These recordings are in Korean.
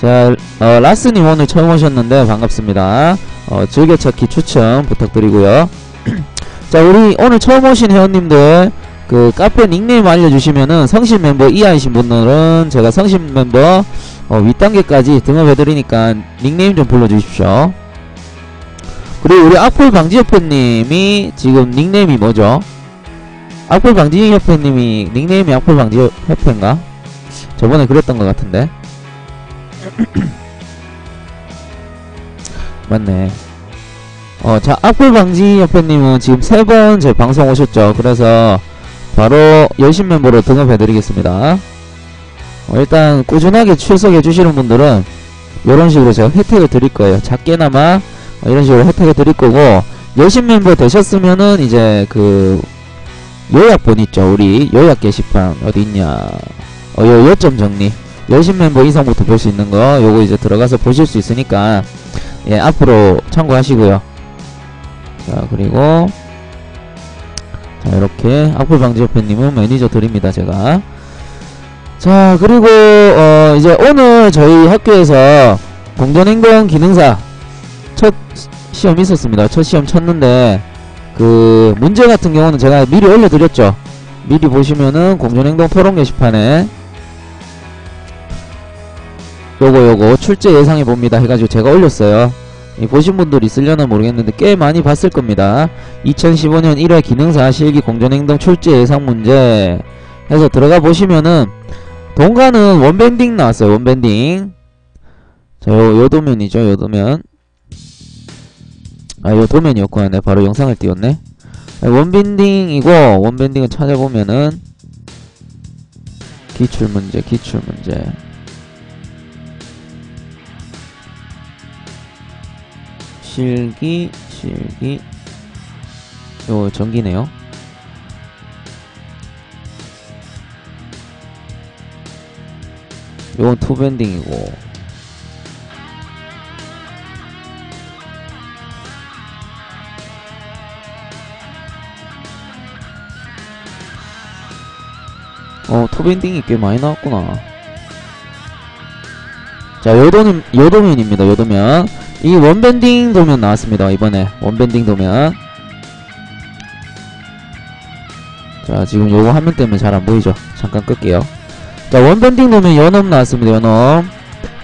자, 어, 라스님 오늘 처음 오셨는데 반갑습니다. 어, 즐겨찾기 추천 부탁드리고요. 자, 우리 오늘 처음 오신 회원님들 그 카페 닉네임 알려주시면은 성신 멤버 이하이신 분들은 제가 성신 멤버 어, 윗단계까지 등업해드리니까 닉네임 좀 불러주십시오. 그리고 우리 악플 방지 협회님이 지금 닉네임이 뭐죠? 악플 방지 협회님이 닉네임이 악플 방지 협회인가? 저번에 그랬던 것 같은데. 맞네. 어, 자, 악플 방지 협회님은 지금 세 번 제 방송 오셨죠. 그래서 바로 열심 멤버로 등업해드리겠습니다. 어, 일단 꾸준하게 출석해주시는 분들은 이런 식으로 제가 혜택을 드릴 거예요. 작게나마 어, 이런 식으로 혜택을 드릴 거고 열심 멤버 되셨으면은 이제 그 요약본 있죠. 우리 요약 게시판 어디 있냐? 어, 요 요점 정리. 열심 멤버 이상부터 볼 수 있는 거 요거 이제 들어가서 보실 수 있으니까 예 앞으로 참고하시고요. 자 그리고 자 이렇게 악플 방지협회님은 매니저 드립니다 제가. 자 그리고 어 이제 오늘 저희 학교에서 공전행동 기능사 첫 시험 있었습니다. 첫 시험 쳤는데 그 문제 같은 경우는 제가 미리 올려드렸죠. 미리 보시면은 공전행동 토론 게시판에 요거 요거 출제 예상해 봅니다. 해가지고 제가 올렸어요. 이 보신 분들 있으려나 모르겠는데 꽤 많이 봤을 겁니다. 2015년 1회 기능사 실기 공전행동 출제 예상 문제 해서 들어가 보시면은 동가는 원밴딩 나왔어요 원밴딩. 자 요, 요 도면이죠 요 도면. 아 요 도면이었구나 내 바로 영상을 띄웠네. 아, 원밴딩이고 원밴딩을 찾아보면은 기출문제 기출문제 실기 실기. 요 전기네요. 요건 투밴딩이고. 어 투밴딩이 꽤 많이 나왔구나. 자 요도는 요도면입니다 요도면 이 원밴딩 도면 나왔습니다 이번에. 원밴딩 도면. 자 지금 요거 화면 때문에 잘 안보이죠? 잠깐 끌게요. 자 원밴딩 도면 연엄 나왔습니다 연엄.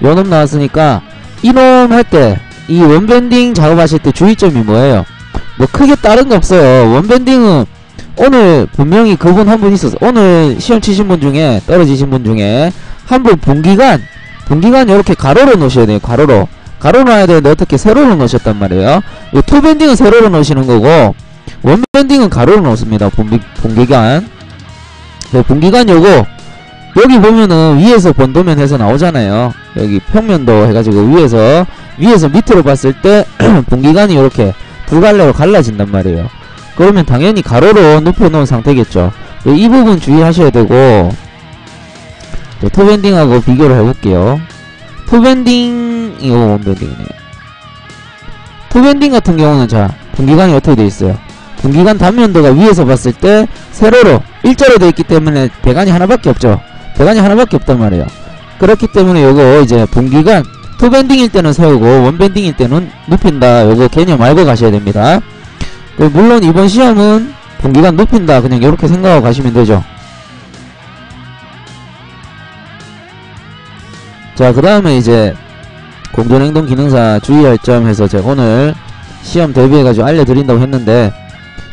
연엄 나왔으니까 이놈 할 때 이 원밴딩 작업하실 때 주의점이 뭐예요? 뭐 크게 다른 거 없어요. 원밴딩은 오늘 분명히 그분 한 분 있었어 오늘 시험 치신 분 중에 떨어지신 분 중에 한 분 분기간 분기간 이렇게 가로로 놓으셔야 돼요 가로로 가로 놔야 되는데 어떻게 세로로 넣으셨단 말이에요. 이 투밴딩은 세로로 넣으시는 거고 원밴딩은 가로로 넣습니다. 본기, 본기간. 네, 본기간 요거 여기 보면은 위에서 번도면 해서 나오잖아요. 여기 평면도 해가지고 위에서 위에서 밑으로 봤을 때 본기간이 이렇게 두 갈래로 갈라진단 말이에요. 그러면 당연히 가로로 눕혀 놓은 상태겠죠. 이 부분 주의하셔야 되고 투밴딩하고 비교를 해볼게요. 투밴딩 이거 원밴딩이네. 투밴딩 같은 경우는 자 분기간이 어떻게 돼 있어요? 분기간 단면도가 위에서 봤을 때 세로로 일자로 돼 있기 때문에 배관이 하나밖에 없죠. 배관이 하나밖에 없단 말이에요. 그렇기 때문에 요거 이제 분기간 투밴딩일 때는 세우고 원밴딩일 때는 눕힌다. 요거 개념 알고 가셔야 됩니다. 그 물론 이번 시험은 분기간 눕힌다. 그냥 이렇게 생각하고 가시면 되죠. 자 그 다음에 이제 공전행동 기능사 주의할 점 해서 제가 오늘 시험 대비해가지고 알려드린다고 했는데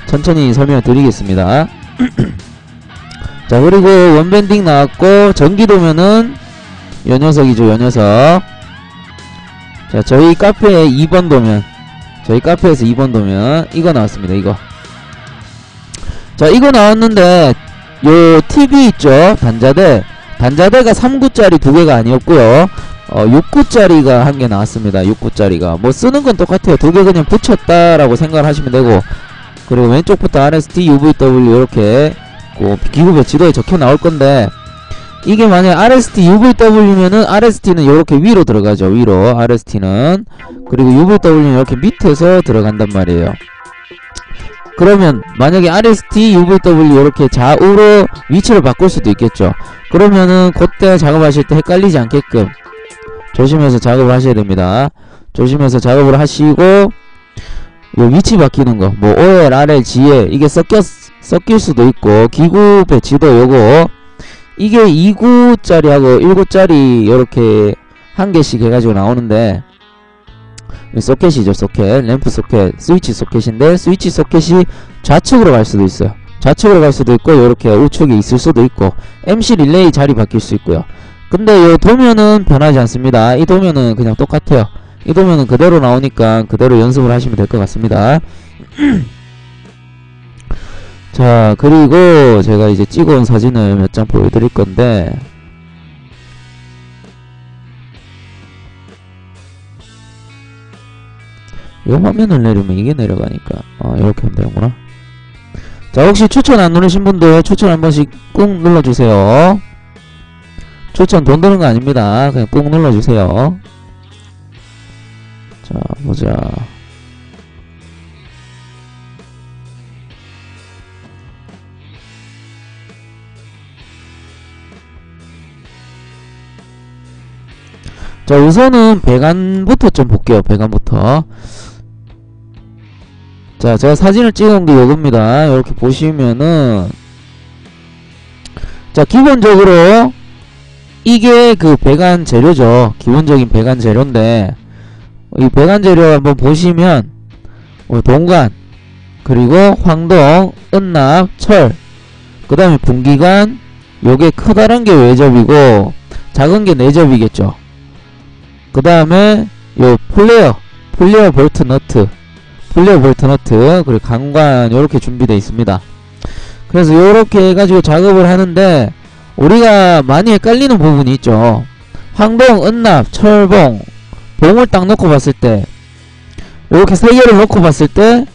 천천히 설명을 드리겠습니다. 자 그리고 원밴딩 나왔고 전기도면은 요 녀석이죠 요 녀석. 자 저희 카페에 2번 도면 저희 카페에서 2번 도면 이거 나왔습니다 이거. 자 이거 나왔는데 요 TV 있죠? 단자대. 단자대가 3구짜리 두 개가 아니었고요 어 6구짜리가 한 개 나왔습니다. 6구짜리가. 뭐 쓰는 건 똑같아요. 두 개 그냥 붙였다라고 생각을 하시면 되고 그리고 왼쪽부터 RST, UVW 이렇게 그 기구별 지도에 적혀 나올 건데 이게 만약 RST, UVW면은 RST는 이렇게 위로 들어가죠. 위로 RST는. 그리고 UVW는 이렇게 밑에서 들어간단 말이에요. 그러면 만약에 RST, UVW 이렇게 좌우로 위치를 바꿀 수도 있겠죠. 그러면은 그때 작업하실 때 헷갈리지 않게끔 조심해서 작업을 하셔야 됩니다. 조심해서 작업을 하시고 요 위치 바뀌는 거, 뭐 OL, RL, GL 이게 섞여 섞일 수도 있고 기구 배치도 요거 이게 2구짜리하고 1구짜리 요렇게 한 개씩 해가지고 나오는데 이 소켓이죠 소켓. 램프 소켓 스위치 소켓인데 스위치 소켓이 좌측으로 갈 수도 있어요. 좌측으로 갈 수도 있고 요렇게 우측에 있을 수도 있고 MC 릴레이 자리 바뀔 수 있고요 근데 요 도면은 변하지 않습니다. 이 도면은 그냥 똑같아요. 이 도면은 그대로 나오니까 그대로 연습을 하시면 될 것 같습니다. 자 그리고 제가 이제 찍어온 사진을 몇 장 보여드릴 건데. 요 화면을 내리면 이게 내려가니까. 어 이렇게 하면 되는구나. 자 혹시 추천 안 누르신 분들 추천 한 번씩 꾹 눌러주세요 추천 돈 드는 거 아닙니다. 그냥 꾹 눌러주세요. 자 보자. 자 우선은 배관부터 좀 볼게요 배관부터. 자 제가 사진을 찍은 게 요겁니다. 이렇게 보시면은 자 기본적으로 이게 그 배관 재료죠. 기본적인 배관 재료인데 이 배관 재료 한번 보시면 어, 동관 그리고 황동 은납 철 그 다음에 분기관 요게 크다란 게 외접이고 작은 게 내접이겠죠. 그 다음에 요 플레어 플레어 볼트 너트 플레어 볼트 너트 그리고 강관 요렇게 준비되어 있습니다. 그래서 요렇게 해가지고 작업을 하는데 우리가 많이 헷갈리는 부분이 있죠 황동, 은납, 철봉 봉을 딱 놓고 봤을 때 요렇게 세 개를 놓고 봤을 때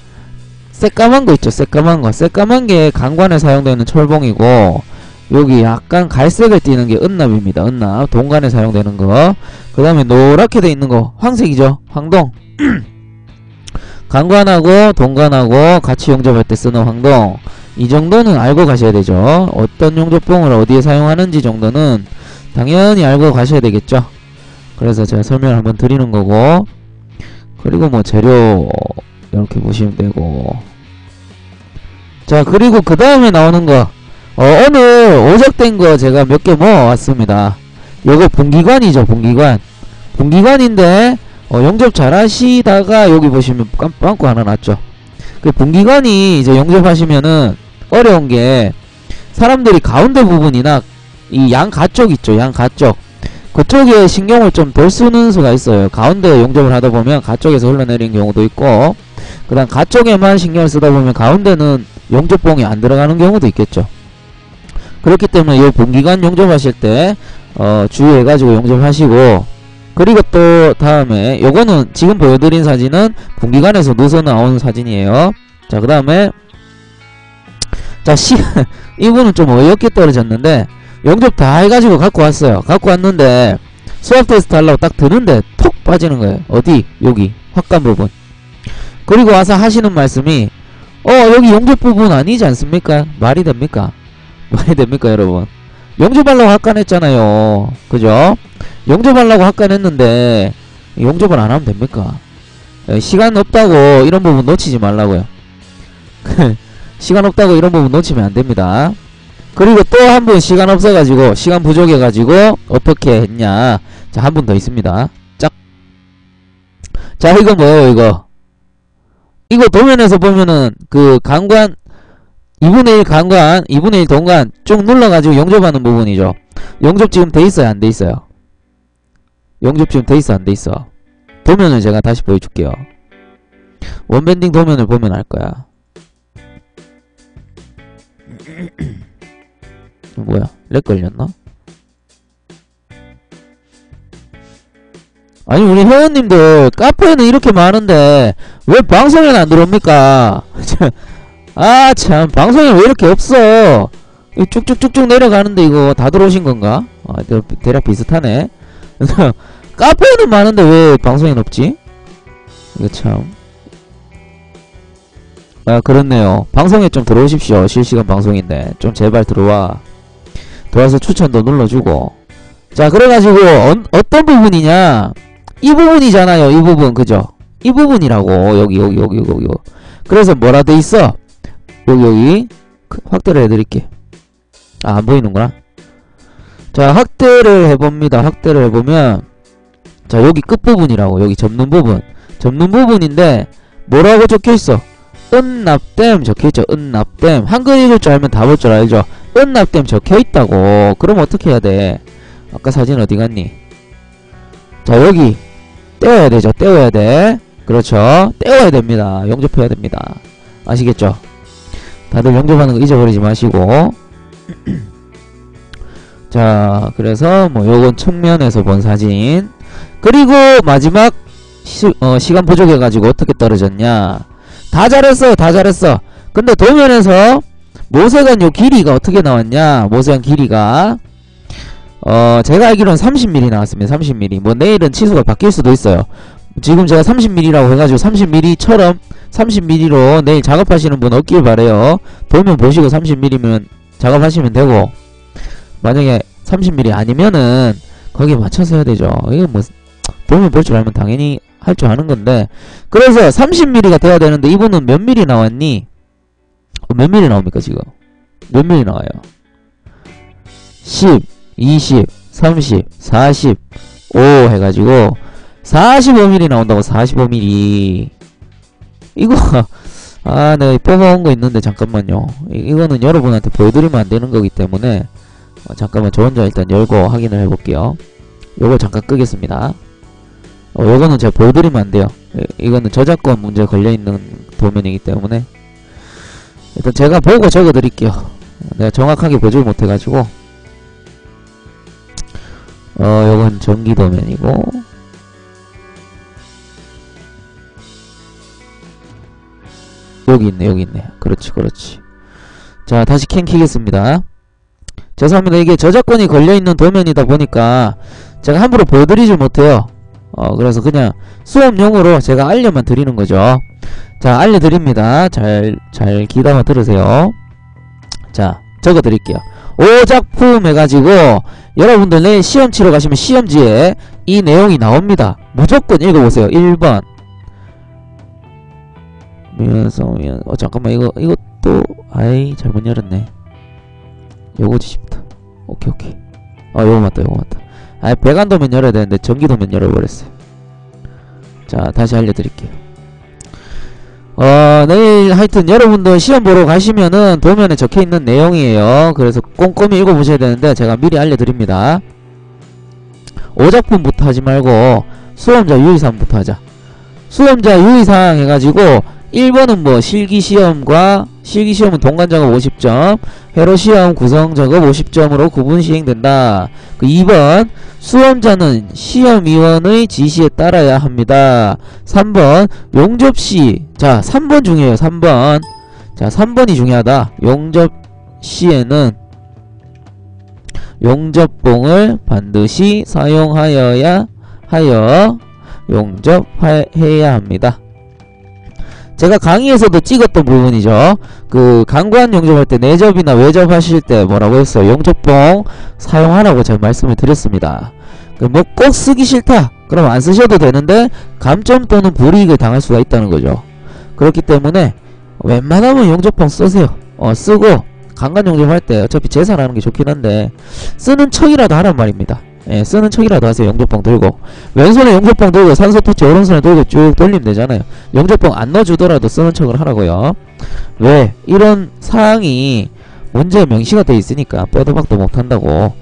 새까만 거 있죠 새까만 거 새까만 게 강관에 사용되는 철봉이고 여기 약간 갈색을 띠는 게 은납입니다. 은납. 동간에 사용되는 거. 그 다음에 노랗게 돼 있는 거. 황색이죠. 황동. 강관하고 동관하고 같이 용접할 때 쓰는 황동. 이 정도는 알고 가셔야 되죠. 어떤 용접봉을 어디에 사용하는지 정도는 당연히 알고 가셔야 되겠죠. 그래서 제가 설명을 한번 드리는 거고. 그리고 뭐 재료 이렇게 보시면 되고. 자, 그리고 그 다음에 나오는 거. 어, 오늘 오작된 거 제가 몇 개 모아왔습니다. 요거 분기관이죠, 분기관. 분기관인데, 어, 용접 잘 하시다가 여기 보시면 깜빵꾸 하나 났죠. 그 분기관이 이제 용접하시면은 어려운 게 사람들이 가운데 부분이나 이 양 가 쪽 있죠, 양 가 쪽. 그쪽에 신경을 좀 덜 쓰는 수가 있어요. 가운데 용접을 하다 보면 가쪽에서 흘러내리는 경우도 있고, 그 다음 가쪽에만 신경을 쓰다 보면 가운데는 용접봉이 안 들어가는 경우도 있겠죠. 그렇기 때문에 이 분기관 용접하실 때 어, 주의해가지고 용접하시고 그리고 또 다음에 요거는 지금 보여드린 사진은 분기관에서 누서 나온 사진이에요. 자 그 다음에 자 시, 이분은 좀 어이없게 떨어졌는데 용접 다 해가지고 갖고 왔어요. 갖고 왔는데 수압 테스트 하려고 딱 드는데 톡 빠지는 거예요. 어디? 여기. 확감 부분. 그리고 와서 하시는 말씀이 어 여기 용접 부분 아니지 않습니까? 말이 됩니까? 말이 됩니까 여러분? 용접하려고 학관했잖아요. 그죠 용접하려고 학관했는데 용접을 안 하면 됩니까 에, 시간 없다고 이런 부분 놓치지 말라고요 시간 없다고 이런 부분 놓치면 안 됩니다 그리고 또 한 분 시간 없어가지고 시간 부족해가지고 어떻게 했냐 자 한 분 더 있습니다 짝자 이거 뭐예요 이거 이거 도면에서 보면은 그 강관 2분의 1 강관, 2분의 1 동관 쭉 눌러가지고 용접하는 부분이죠. 용접 지금 돼있어요? 안 돼있어요? 용접 지금 돼 있어? 안 돼 있어? 도면을 제가 다시 보여줄게요. 원밴딩 도면을 보면 알 거야. 뭐야? 렉 걸렸나? 아니 우리 회원님들 카페에는 이렇게 많은데 왜 방송에는 안 들어옵니까? 아 참 방송이 왜 이렇게 없어 쭉쭉쭉쭉 내려가는데 이거 다 들어오신 건가? 아 대략 비슷하네 카페에는 많은데 왜 방송에는 없지? 이거 참 아, 그렇네요. 방송에 좀 들어오십시오. 실시간 방송인데. 좀 제발 들어와. 들어와서 추천도 눌러주고. 자 그래가지고 어, 어떤 부분이냐 이 부분이잖아요 이 부분 그죠 이 부분이라고 여기 여기 여기 여기 여기 그래서 뭐라 돼 있어 여기 여기 그 확대를 해드릴게 아 안 보이는구나 자 확대를 해봅니다. 확대를 해보면 자 여기 끝부분이라고 여기 접는 부분. 접는 부분인데 뭐라고 적혀있어? 은납댐 적혀있죠. 은납댐 한글 읽을 줄 알면 다 볼 줄 알죠. 은납댐 적혀있다고. 그럼 어떻게 해야 돼? 아까 사진 어디 갔니? 자 여기. 떼어야 되죠. 떼어야 돼. 그렇죠. 떼어야 됩니다. 용접해야 됩니다. 아시겠죠? 다들 용접하는 거 잊어버리지 마시고 자 그래서 뭐 요건 측면에서 본 사진. 그리고 마지막 시, 어, 시간 부족해가지고 어떻게 떨어졌냐. 다 잘했어 다 잘했어. 근데 도면에서 모세관 요 길이가 어떻게 나왔냐 모세관 길이가. 어 제가 알기로는 30mm 나왔습니다 30mm 뭐 내일은 치수가 바뀔 수도 있어요. 지금 제가 30mm라고 해가지고 30mm처럼 30mm로 내일 작업하시는 분 없길 바래요. 도면 보시고 30mm면 작업하시면 되고 만약에 30mm 아니면은 거기에 맞춰서 해야 되죠 이거 뭐 도면 볼 줄 알면 당연히 할 줄 아는 건데 그래서 30mm가 돼야 되는데 이분은 몇 mm 나왔니? 어, 몇 mm 나옵니까 지금? 몇 mm 나와요? 10, 20, 30, 40, 5 해가지고 45mm 나온다고 45mm 이거 아 내가 뽑아온 거 있는데 잠깐만요 이, 이거는 여러분한테 보여드리면 안 되는 거기 때문에 어, 잠깐만 저 혼자 일단 열고 확인을 해볼게요. 요거 잠깐 끄겠습니다. 어, 요거는 제가 보여드리면 안 돼요. 이, 이거는 저작권 문제 걸려있는 도면이기 때문에. 일단 제가 보고 적어드릴게요. 내가 정확하게 보질 못해가지고. 어 요건 전기 도면이고. 여기 있네 여기 있네. 그렇지 그렇지. 자 다시 캔 키겠습니다 죄송합니다. 이게 저작권이 걸려있는 도면이다 보니까 제가 함부로 보여드리질 못해요. 어 그래서 그냥 수업용으로 제가 알려만 드리는 거죠. 자 알려드립니다. 잘잘 귀담아 들으세요. 자 적어 드릴게요. 오작품 해가지고 여러분들 내일 시험 치러 가시면 시험지에 이 내용이 나옵니다. 무조건 읽어보세요. 1번. 미안성 어 잠깐만. 이거 이것도 아이 잘못 열었네 요거 지십다. 오케이 오케이. 어 요거 맞다 요거 맞다. 아 배관도면 열어야 되는데 전기도면 열어버렸어요. 자 다시 알려드릴게요. 어 내일 하여튼 여러분들 시험 보러 가시면은 도면에 적혀있는 내용이에요. 그래서 꼼꼼히 읽어보셔야 되는데 제가 미리 알려드립니다. 오작품부터 하지 말고 수험자 유의사항부터 하자. 수험자 유의사항 해가지고 1번은 뭐 실기시험과 실기시험은 동간작업 50점 회로시험 구성작업 50점으로 구분 시행된다. 그 2번 수험자는 시험위원의 지시에 따라야 합니다. 3번 용접시 자 3번 중요해요 3번. 자 3번이 중요하다. 용접시에는 용접봉을 반드시 사용하여야 하여 용접해야 합니다 제가 강의에서도 찍었던 부분이죠. 그 강관 용접할 때 내접이나 외접 하실 때 뭐라고 했어요? 용접봉 사용하라고 제가 말씀을 드렸습니다. 그뭐꼭 쓰기 싫다. 그럼 안 쓰셔도 되는데 감점 또는 불이익을 당할 수가 있다는 거죠. 그렇기 때문에 웬만하면 용접봉 쓰세요. 어 쓰고 강간 용접할 때 어차피 재산하는 게 좋긴 한데 쓰는 척이라도 하란 말입니다. 예, 쓰는 척이라도 하세요. 용접봉 들고. 왼손에 용접봉 들고 산소토치 오른손에 들고 쭉 돌리면 되잖아요. 용접봉 안 넣어주더라도 쓰는 척을 하라고요. 왜? 이런 사항이 문제에 명시가 돼 있으니까 빼도 박도 못한다고.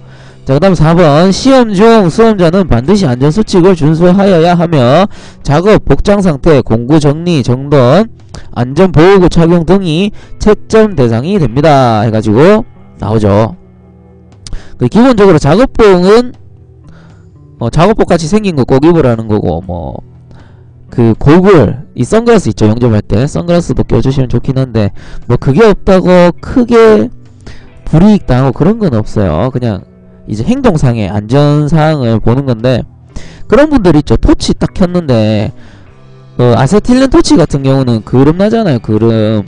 자, 그 다음 4번. 시험 중 수험자는 반드시 안전수칙을 준수하여야 하며 작업, 복장 상태, 공구 정리, 정돈, 안전보호구 착용 등이 채점 대상이 됩니다. 해가지고 나오죠. 그 기본적으로 작업봉은 어, 작업복 같이 생긴 거 꼭 입으라는 거고 뭐 그 고글 이 선글라스 있죠? 영접할 때 선글라스도 껴주시면 좋긴 한데 뭐 그게 없다고 크게 불이익 당하고 그런 건 없어요. 그냥 이제 행동상의 안전사항을 보는 건데 그런 분들 있죠. 토치 딱 켰는데 어, 아세틸렌 토치 같은 경우는 그름 나잖아요 그름.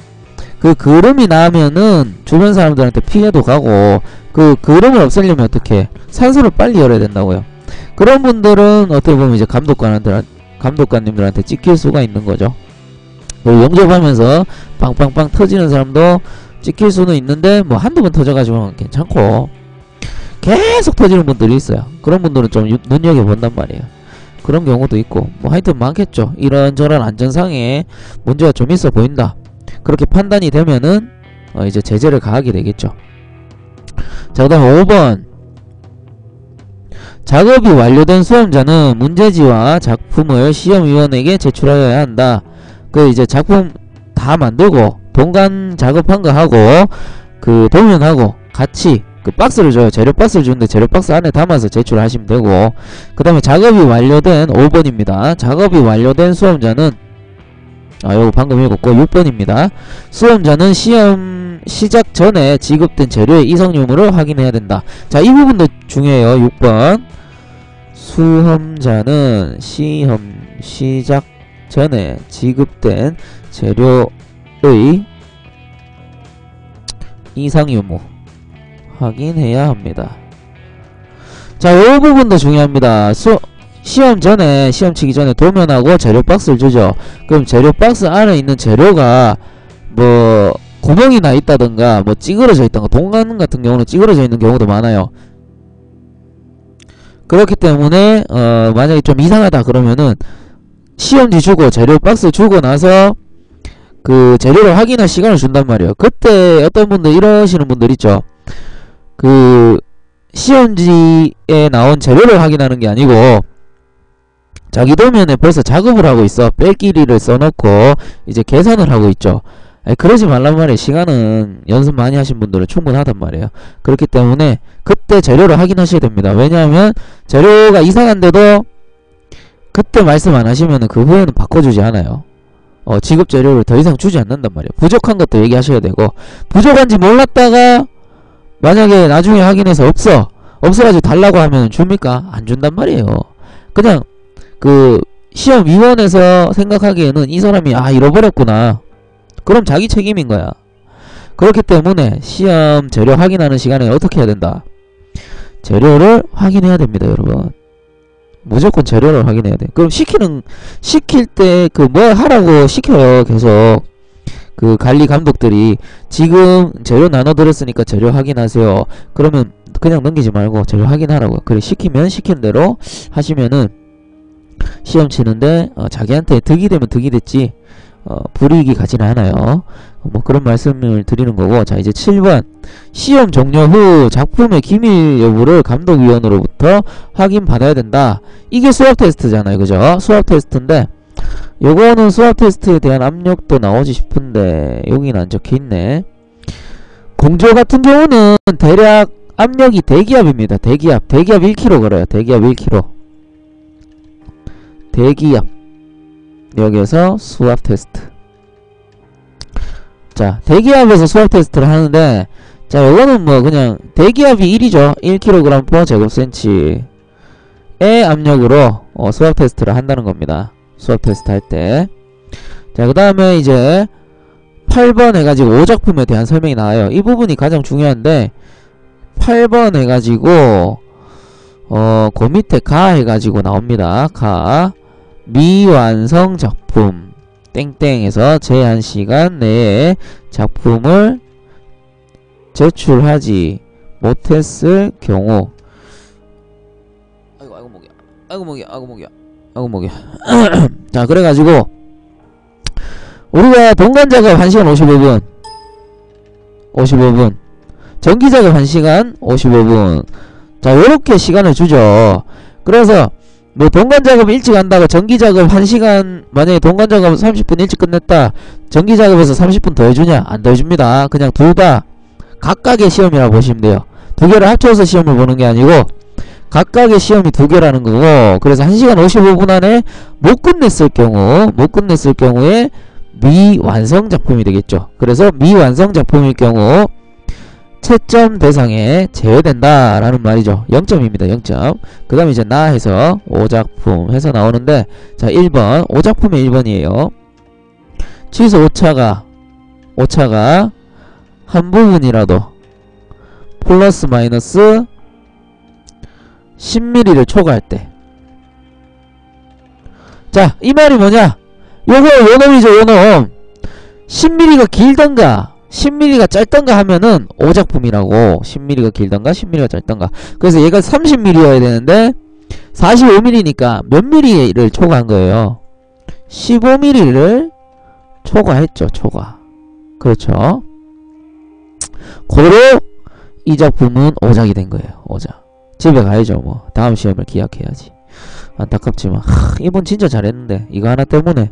그 그름이 나면은 주변 사람들한테 피해도 가고 그 그름을 없애려면 어떻게 산소를 빨리 열어야 된다고요. 그런 분들은 어떻게 보면 이제 감독관한테 감독관님들한테 찍힐 수가 있는 거죠. 그리고 영접하면서 빵빵빵 터지는 사람도 찍힐 수는 있는데 뭐 한두 번 터져가지고 괜찮고 계속 터지는 분들이 있어요. 그런 분들은 좀 유- 눈여겨본단 말이에요. 그런 경우도 있고 뭐 하여튼 많겠죠. 이런저런 안전상에 문제가 좀 있어 보인다. 그렇게 판단이 되면은 어 이제 제재를 가하게 되겠죠. 자 그 다음 5번 작업이 완료된 수험자는 문제지와 작품을 시험위원에게 제출하여야 한다. 그 이제 작품 다 만들고 동간 작업한 거 하고 그 도면하고 같이 그 박스를 줘요. 재료 박스를 주는데 재료 박스 안에 담아서 제출하시면 되고 그 다음에 작업이 완료된 5번입니다. 작업이 완료된 수험자는 아 요거 방금 읽었고 6번입니다. 수험자는 시험 시작 전에 지급된 재료의 이상 유무를 확인해야 된다. 자 이 부분도 중요해요. 6번 수험자는 시험 시작 전에 지급된 재료의 이상 유무 확인해야 합니다. 자, 이 부분도 중요합니다. 수, 시험 전에, 시험 치기 전에 도면하고 재료 박스를 주죠. 그럼 재료 박스 안에 있는 재료가 뭐 구멍이 나 있다든가 뭐 찌그러져 있던가 동간 같은 경우는 찌그러져 있는 경우도 많아요. 그렇기 때문에 어 만약에 좀 이상하다 그러면은 시험지 주고 재료 박스 주고 나서 그 재료를 확인할 시간을 준단 말이에요. 그때 어떤 분들 이러시는 분들 있죠. 그 시험지에 나온 재료를 확인하는 게 아니고 자기 도면에 벌써 작업을 하고 있어. 뺄길이를 써놓고 이제 계산을 하고 있죠. 아니, 그러지 말란 말이에요. 시간은 연습 많이 하신 분들은 충분하단 말이에요. 그렇기 때문에 그때 재료를 확인하셔야 됩니다. 왜냐하면 재료가 이상한데도 그때 말씀 안 하시면 그 후에는 바꿔주지 않아요. 어, 지급 재료를 더 이상 주지 않는단 말이에요. 부족한 것도 얘기하셔야 되고. 부족한지 몰랐다가 만약에 나중에 확인해서 없어 없어가지고 달라고 하면 줍니까? 안 준단 말이에요. 그냥 그 시험위원회에서 생각하기에는 이 사람이 아 잃어버렸구나. 그럼 자기 책임인 거야. 그렇기 때문에 시험 재료 확인하는 시간에 어떻게 해야 된다? 재료를 확인해야 됩니다 여러분. 무조건 재료를 확인해야 돼. 그럼 시키는 시킬 때그뭐 하라고 시켜요 계속? 그 관리 감독들이 지금 재료 나눠드렸으니까 재료 확인하세요. 그러면 그냥 넘기지 말고 재료 확인하라고. 그래 시키면 시킨 대로 하시면은 시험 치는데 어, 자기한테 득이 되면 득이 됐지 어, 불이익이 가지는 않아요. 어, 뭐 그런 말씀을 드리는 거고 자 이제 7번 시험 종료 후 작품의 기밀 여부를 감독위원으로부터 확인받아야 된다. 이게 수학 테스트잖아요. 그죠? 수학 테스트인데 요거는 수학 테스트에 대한 압력도 나오지 싶은데 여기는 안 적혀있네 공조 같은 경우는 대략 압력이 대기압입니다 대기압 대기압 1kg 걸어요 대기압 1kg 대기압 여기에서 수압 테스트 자 대기압에서 수압 테스트를 하는데 자 요거는 뭐 그냥 대기압이 1이죠 1kg per 제곱센치의 압력으로 어, 수압 테스트를 한다는 겁니다 수업 테스트 할 때. 자, 그 다음에 이제 8번 해가지고 오작품에 대한 설명이 나와요. 이 부분이 가장 중요한데 8번 해가지고 어, 그 밑에 가 해가지고 나옵니다. 가 미완성 작품. 땡땡에서 제한 시간 내에 작품을 제출하지 못했을 경우. 아이고 아이고 목이야. 아이고 목이야. 아이고 목이야. 아이고 목이야. 자 그래가지고 우리가 동간 작업 1시간 55분. 55분. 전기 작업 1시간 55분. 자 요렇게 시간을 주죠. 그래서 뭐 동간작업 일찍 한다고 전기 작업 1시간 만약에 동간작업 30분 일찍 끝냈다. 전기 작업에서 30분 더 해주냐? 안 더 해줍니다. 그냥 둘 다 각각의 시험이라고 보시면 돼요. 두 개를 합쳐서 시험을 보는 게 아니고 각각의 시험이 두 개라는 거고 그래서 1시간 55분 안에 못 끝냈을 경우 못 끝냈을 경우에 미완성 작품이 되겠죠. 그래서 미완성 작품일 경우 채점 대상에 제외된다 라는 말이죠 0점입니다 0점 그 다음에 이제 나 해서 5작품 해서 나오는데 자 1번 5작품의 1번이에요 취소 오차가 오차가 한 부분이라도 플러스 마이너스 10mm를 초과할 때. 자, 이 말이 뭐냐? 요거 요놈이죠, 요놈. 10mm가 길던가 10mm가 짧던가 하면은 오작품이라고. 10mm가 길던가 10mm가 짧던가. 그래서 얘가 30mm여야 되는데 45mm니까 몇 mm를 초과한 거예요? 15mm를 초과했죠 초과. 그렇죠? 고로 이 작품은 오작이 된 거예요 오작. 집에 가야죠 뭐. 다음 시험을 기약해야지. 안타깝지만. 하, 이분 진짜 잘했는데. 이거 하나 때문에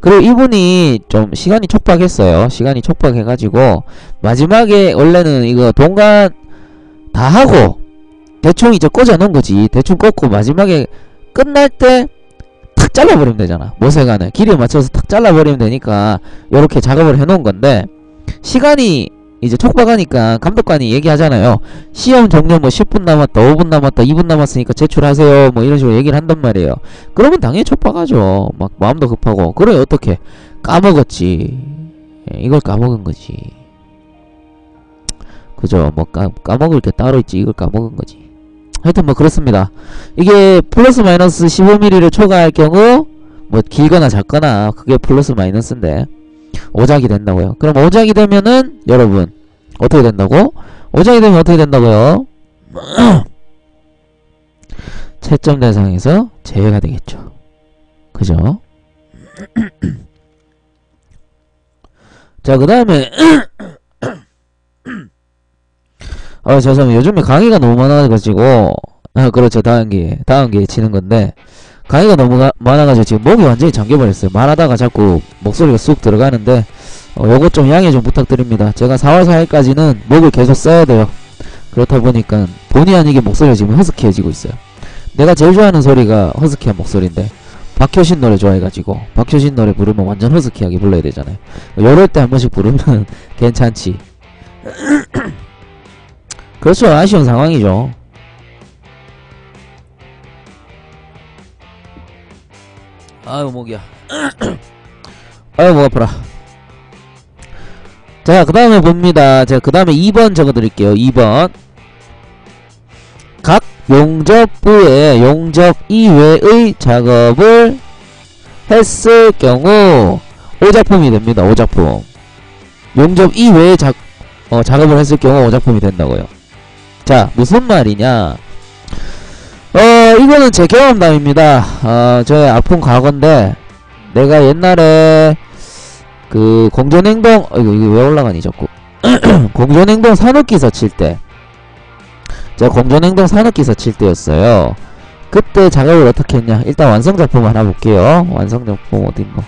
그리고 이분이 좀 시간이 촉박했어요. 시간이 촉박해가지고 마지막에 원래는 이거 동간 다 하고 대충 이제 꽂아놓은 거지. 대충 꽂고 마지막에 끝날 때 탁 잘라버리면 되잖아. 모세간을 길이에 맞춰서 탁 잘라버리면 되니까 이렇게 작업을 해놓은 건데 시간이 이제 촉박하니까 감독관이 얘기하잖아요. 시험 종료 뭐 10분 남았다, 5분 남았다, 2분 남았으니까 제출하세요. 뭐 이런 식으로 얘기를 한단 말이에요. 그러면 당연히 촉박하죠. 막 마음도 급하고. 그래 어떻게 까먹었지. 예, 이걸 까먹은 거지. 그죠? 뭐 까, 까먹을 게 따로 있지. 이걸 까먹은 거지. 하여튼 뭐 그렇습니다. 이게 플러스 마이너스 15mm를 초과할 경우 뭐 길거나 작거나 그게 플러스 마이너스인데 오작이 된다고요. 그럼 오작이 되면은 여러분 어떻게 된다고? 오작이 되면 어떻게 된다고요? 채점 대상에서 제외가 되겠죠. 그죠? 자, 그 다음에 아, 죄송해요. 요즘에 강의가 너무 많아가지고 아, 그렇죠. 다음 기회, 다음 기회 치는 건데 강의가 너무 가, 많아가지고 지금 목이 완전히 잠겨버렸어요. 말하다가 자꾸 목소리가 쑥 들어가는데 어, 요것 좀 양해 좀 부탁드립니다. 제가 4월 4일까지는 목을 계속 써야 돼요. 그렇다 보니까 본의 아니게 목소리가 지금 허스키해지고 있어요. 내가 제일 좋아하는 소리가 허스키한 목소리인데 박효신 노래 좋아해가지고 박효신 노래 부르면 완전 허스키하게 불러야 되잖아요. 요럴 때 한 번씩 부르면 괜찮지. 그렇죠. 아쉬운 상황이죠. 아유 목이야. 아유 목 아파라. 자 그 다음에 봅니다. 제가 그 다음에 2번 적어드릴게요. 2번. 각 용접부에 용접 이외의 작업을 했을 경우 오작품이 됩니다. 오작품. 용접 이외의 작, 어, 작업을 했을 경우 오작품이 된다고요. 자 무슨 말이냐 어 이거는 제 경험담입니다. 어 저의 아픈 과거인데 내가 옛날에 그 공존행동 어, 이거 왜 올라가니 자꾸. 공존행동 산업기사 칠 때. 제가 공존행동 산업기사 칠 때였어요. 그때 작업을 어떻게 했냐? 일단 완성작품 하나 볼게요. 완성작품 어딨노?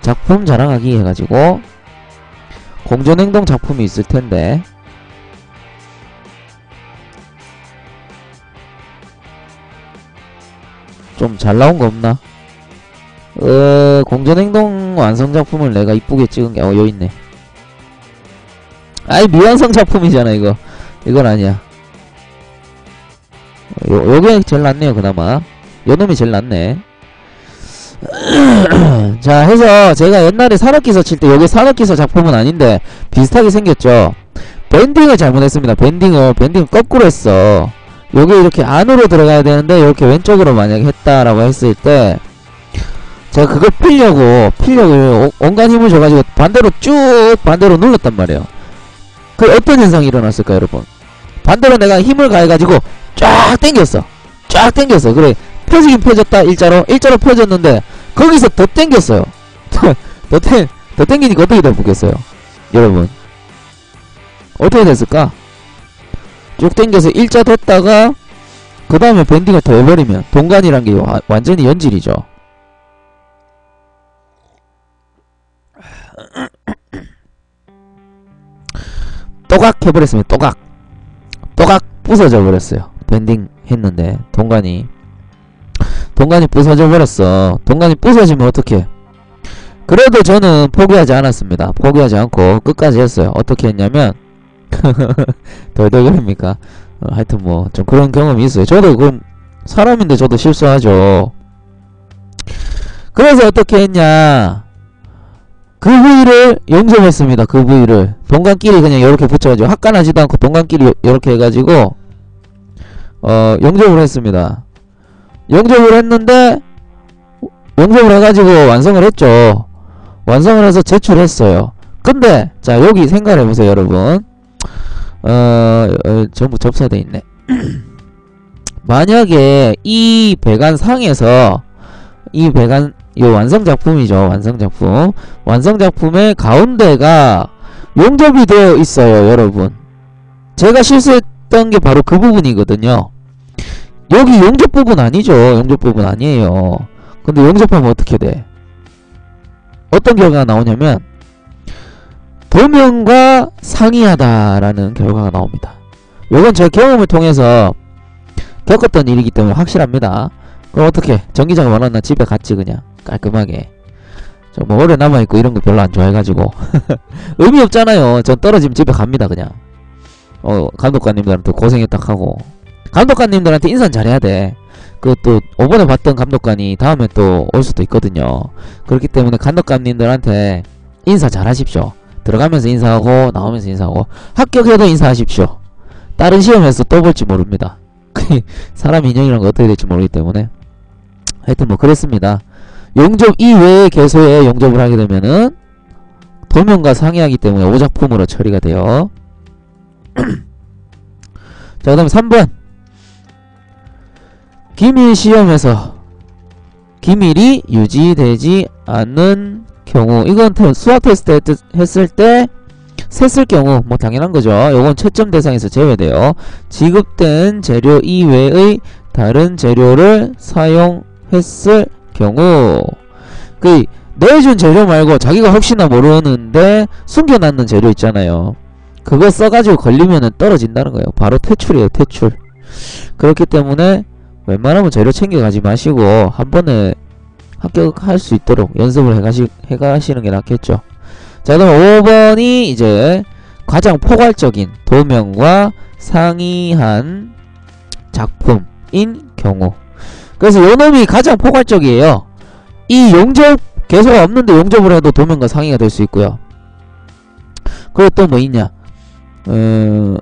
작품 자랑하기 해가지고 공존행동 작품이 있을텐데 좀 잘 나온 거 없나? 어, 공전행동 완성 작품을 내가 이쁘게 찍은 게, 어, 여기 있네. 아이, 미완성 작품이잖아, 이거. 이건 아니야. 어, 요, 요게 제일 낫네요, 그나마. 요 놈이 제일 낫네. 자, 해서 제가 옛날에 산업기서 칠 때, 여기 산업기서 작품은 아닌데, 비슷하게 생겼죠? 밴딩을 잘못했습니다. 밴딩을, 밴딩 거꾸로 했어. 요게 이렇게 안으로 들어가야 되는데 이렇게 왼쪽으로 만약에 했다라고 했을 때 제가 그걸 피려고 피려고 온갖 힘을 줘가지고 반대로 쭉 반대로 눌렀단 말이에요. 그 어떤 현상이 일어났을까 여러분? 반대로 내가 힘을 가해가지고 쫙 당겼어. 쫙 당겼어. 그래 펴지긴 펴졌다 일자로. 일자로 펴졌는데 거기서 더 당겼어요. 더, 땡, 더 당기니까 어떻게 되겠어요 여러분? 어떻게 됐을까 쭉 당겨서 일자 뒀다가 그 다음에 밴딩을 더 해버리면 동간이란 게 와, 완전히 연질이죠. 또각 해버렸습니다. 또각. 또각 부서져 버렸어요. 밴딩 했는데 동간이. 동간이 부서져 버렸어. 동간이 부서지면 어떡해? 그래도 저는 포기하지 않았습니다. 포기하지 않고 끝까지 했어요. 어떻게 했냐면 덜덜거립니까 어, 하여튼 뭐 좀 그런 경험이 있어요 저도 그럼 사람인데 저도 실수하죠 그래서 어떻게 했냐 그 부위를 용접했습니다. 그 부위를 동간끼리 그냥 이렇게 붙여가지고 학간하지도 않고 동간끼리 이렇게 해가지고 어 용접을 했습니다. 용접을 했는데 용접을 해가지고 완성을 했죠. 완성을 해서 제출했어요. 근데 자 여기 생각을 해보세요, 여러분. 어, 어 전부 접사돼 있네. 만약에 이 배관 상에서 이 배관 요 완성 작품이죠. 완성 작품. 완성 작품의 가운데가 용접이 되어 있어요, 여러분. 제가 실수했던 게 바로 그 부분이거든요. 여기 용접 부분 아니죠. 용접 부분 아니에요. 근데 용접하면 어떻게 돼? 어떤 결과가 나오냐면 도면과 상이하다라는 결과가 나옵니다. 요건 제 경험을 통해서 겪었던 일이기 때문에 확실합니다. 그럼 어떻게? 전기장을 원하나? 집에 갔지 그냥? 깔끔하게. 저뭐 오래 남아있고 이런 거 별로 안 좋아해가지고. 의미 없잖아요. 전 떨어지면 집에 갑니다 그냥. 어 감독관님들한테 고생했다 하고. 감독관님들한테 인사는 잘해야 돼. 그또 5번에 봤던 감독관이 다음에 또 올 수도 있거든요. 그렇기 때문에 감독관님들한테 인사 잘하십시오 들어가면서 인사하고 나오면서 인사하고 합격해도 인사하십시오. 다른 시험에서 또 볼지 모릅니다. 사람 인형이란 거 어떻게 될지 모르기 때문에. 하여튼 뭐 그랬습니다. 용접 이외의 개소에 용접을 하게 되면은 도면과 상이하기 때문에 오작품으로 처리가 돼요. 자 그 다음에 3번. 기밀 시험에서 기밀이 유지되지 않는 경우 이건 테- 수학 테스트 했- 했을 때 셌을 경우 뭐 당연한 거죠. 요건 채점 대상에서 제외돼요. 지급된 재료 이외의 다른 재료를 사용했을 경우 그 내준 재료 말고 자기가 혹시나 모르는데 숨겨놨는 재료 있잖아요. 그거 써가지고 걸리면은 떨어진다는 거예요. 바로 퇴출이에요 퇴출. 그렇기 때문에 웬만하면 재료 챙겨가지 마시고 한 번에 합격할 수 있도록 연습을 해가시, 해가시는 게 낫겠죠. 자 그럼 5번이 이제 가장 포괄적인 도면과 상이한 작품인 경우. 그래서 요 놈이 가장 포괄적이에요. 이 용접 개소가 없는데 용접을 해도 도면과 상이가 될 수 있고요. 그리고 또 뭐 있냐? 어,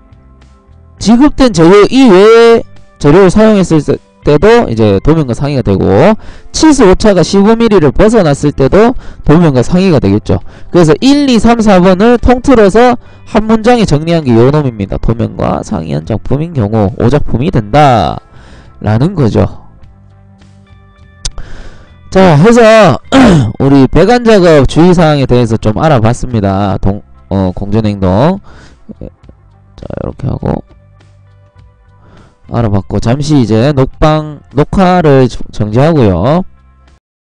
지급된 재료 이외에 재료를 사용했을 때도 이제 도면과 상이가 되고 치수 오차가 15mm를 벗어났을 때도 도면과 상이가 되겠죠. 그래서 1, 2, 3, 4번을 통틀어서 한 문장에 정리한 게 요 놈입니다. 도면과 상이한 작품인 경우 오작품이 된다 라는 거죠. 자 해서 우리 배관 작업 주의사항에 대해서 좀 알아봤습니다. 동, 어, 공전행동. 예, 자 이렇게 하고 알아봤고 잠시 이제 녹방 녹화를 정- 정지하고요